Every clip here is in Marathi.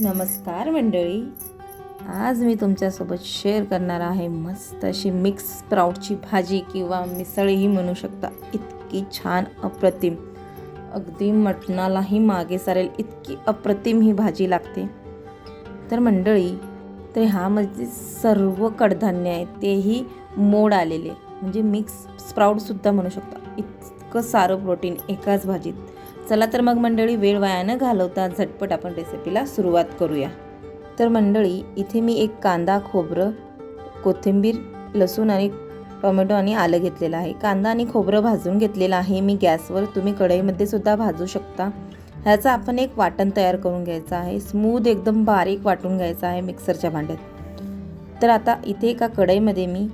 नमस्कार मंडळी. आज मी तुमच्यासोबत शेअर करणार आहे मस्त अशी मिक्स स्प्राऊटची भाजी किंवा मिसळही म्हणू शकता. इतकी छान अप्रतिम. अगदी मटणालाही मागे सारेल इतकी अप्रतिम ही भाजी लागते. तर मंडळी तर ह्यामध्ये सर्व कडधान्य आहे तेही मोड आलेले. म्हणजे मिक्स स्प्राऊटसुद्धा म्हणू शकता. इतकं सारं प्रोटीन एकाच भाजीत. चला तर मग मंडळी वेळ वाया न घालवता झटपट आपण रेसिपीला सुरुवात करूया. तर मंडळी इथे मी एक कांदा खोबरं कोथिंबीर लसूण आणि टोमॅटो आणि आलं घेतलेलं आहे. कांदा आणि खोबरं भाजून घेतलेलं आहे मी गॅसवर. तुम्ही कढईमध्ये सुद्धा भाजू शकता. ह्याचं आपण एक वाटण तयार करून घ्यायचं आहे. स्मूद एकदम बारीक वाटून घ्यायचं आहे मिक्सरच्या भांड्यात. तर आता इथे एका कढईमध्ये मी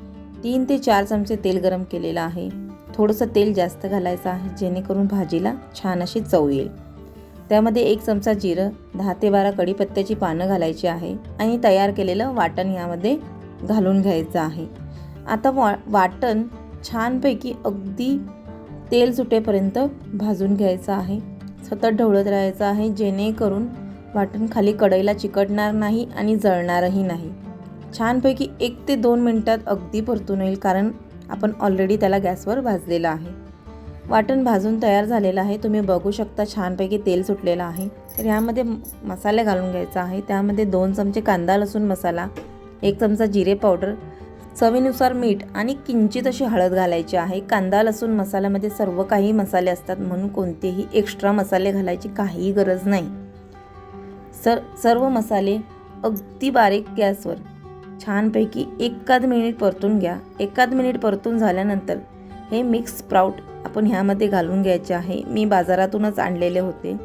तीन ते चार चमचे तेल गरम केलेलं आहे. थोडंसं तेल जास्त घालायचं आहे जेणेकरून भाजीला छान अशी चव येईल. त्यामध्ये एक चमचा जिरं दहा ते बारा कढीपत्त्याची पानं घालायची आहे आणि तयार केलेलं वाटण यामध्ये घालून घ्यायचं आहे. आता वा वाटण छानपैकी अगदी तेल सुटेपर्यंत भाजून घ्यायचं आहे. सतत ढवळत राहायचं आहे जेणेकरून वाटण खाली कढईला चिकटणार नाही आणि जळणारही नाही. छानपैकी एक ते दोन मिनटात अगदी परतून येईल कारण आपण ऑलरेडी त्याला गॅसवर भाजलेलं आहे. वाटण भाजून तयार झालेलं आहे. तुम्ही बघू शकता छानपैकी तेल सुटलेलं आहे. तर ह्यामध्ये मसाले घालून घ्यायचा आहे. त्यामध्ये दोन चमचे कांदा लसूण मसाला एक चमचा जिरे पावडर चवीनुसार मीठ आणि किंचित अशी हळद घालायची आहे. कांदा लसूण मसाल्यामध्ये सर्व काही मसाले असतात म्हणून कोणतेही एक्स्ट्रा मसाले घालायची काहीही गरज नाही. सर सर्व मसाले अगदी बारीक गॅसवर छानपैकी एकाद मिनिट परतून घ्या. एकाद मिनिट परतून झाल्यानंतर हे मिक्स स्प्राऊट आपण ह्यामध्ये घालून घ्यायचे आहे. मी बाजारातूनच आणलेले होते.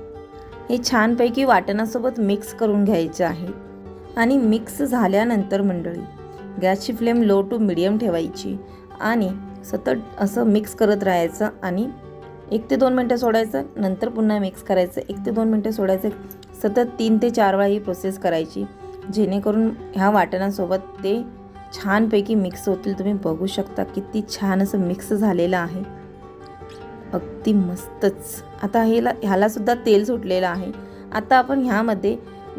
हे छानपैकी वाटणासोबत मिक्स करून घ्यायचे आहे. आणि मिक्स झाल्यानंतर मंडळी गॅसची फ्लेम लो टू मिडियम ठेवायची आणि सतत असं मिक्स करत राहायचं आणि एक ते दोन मिनटं सोडायचं नंतर पुन्हा मिक्स करायचं. एक ते दोन मिनटं सोडायचं. सतत तीन ते चार वेळा ही प्रोसेस करायची. जेणेकरून ह्या वाटणासोबत ते छानपैकी मिक्स होतील. तुम्ही बघू शकता किती छान असं मिक्स झालेलं आहे. अगदी मस्तच. आता हेला ह्यालासुद्धा तेल सुटलेलं आहे. आता आपण ह्यामध्ये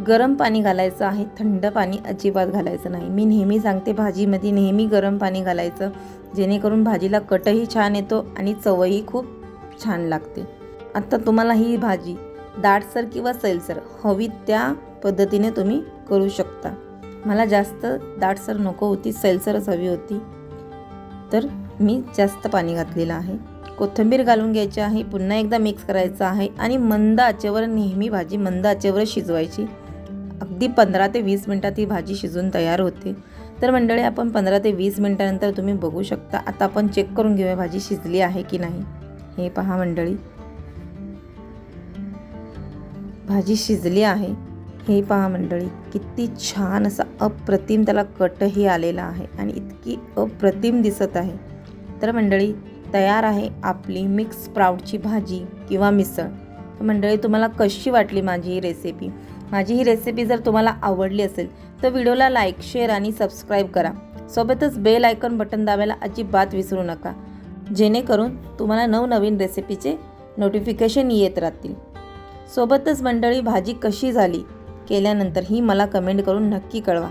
गरम पाणी घालायचं आहे. थंड पाणी अजिबात घालायचं नाही. मी नेहमी सांगते भाजीमध्ये नेहमी गरम पाणी घालायचं. जेणेकरून भाजीला कटही छान येतो आणि चवही खूप छान लागते. आत्ता तुम्हाला ही भाजी दाटसर किंवा सैलसर हवी त्या पद्धतीने तुम्ही करू शकता. मला जास्त दाटसर नको होती सैलसरच हवी होती. तर मी जास्त पाणी घातलेलं आहे. कोथिंबीर घालून घ्यायची आहे पुन्हा एकदा मिक्स करायचं आहे आणि मंद आचेवर नेहमी भाजी मंद आचेवर शिजवायची. अगदी पंधरा ते वीस मिनटात ही भाजी शिजून तयार होते. तर मंडळी आपण पंधरा ते वीस मिनटानंतर तुम्ही बघू शकता आता आपण चेक करून घेऊया भाजी शिजली आहे की नाही. हे पहा मंडळी. भाजी शिजली आहे. हे पहा मंडळी किती छान असा अप्रतिम त्याला कटही आलेला आहे आणि इतकी अप्रतिम दिसत आहे. तर मंडळी तयार आहे आपली मिक्स स्प्राऊटची भाजी किंवा मिसळ. तर मंडळी तुम्हाला कशी वाटली माझी ही रेसिपी माझी ही रेसिपी जर तुम्हाला आवडली असेल तर व्हिडिओला लाईक शेअर आणि सबस्क्राईब करा. सोबतच बेल आयकॉन बटन दाबायला अजिबात विसरू नका. जेणेकरून तुम्हाला नवनवीन रेसिपीचे नोटिफिकेशन येत राहतील. सोबतच मंडळी भाजी कशी झाली केल्यानंतर ही मला कमेंट करून नक्की कळवा.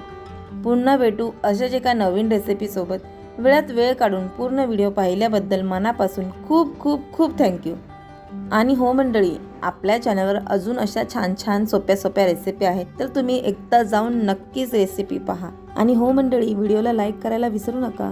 पुन्हा भेटू अशाच एका नवीन रेसिपीसोबत वेळात वेळ काढून पूर्ण व्हिडिओ पाहिल्याबद्दल मनापासून खूप खूप खूप थँक्यू आणि हो मंडळी आपल्या चॅनलवर अजून अशा छान छान सोप्या सोप्या रेसिपी आहेत तर तुम्ही एकदा जाऊन नक्कीच रेसिपी पहा. आणि हो मंडळी व्हिडिओला लाईक करायला विसरू नका.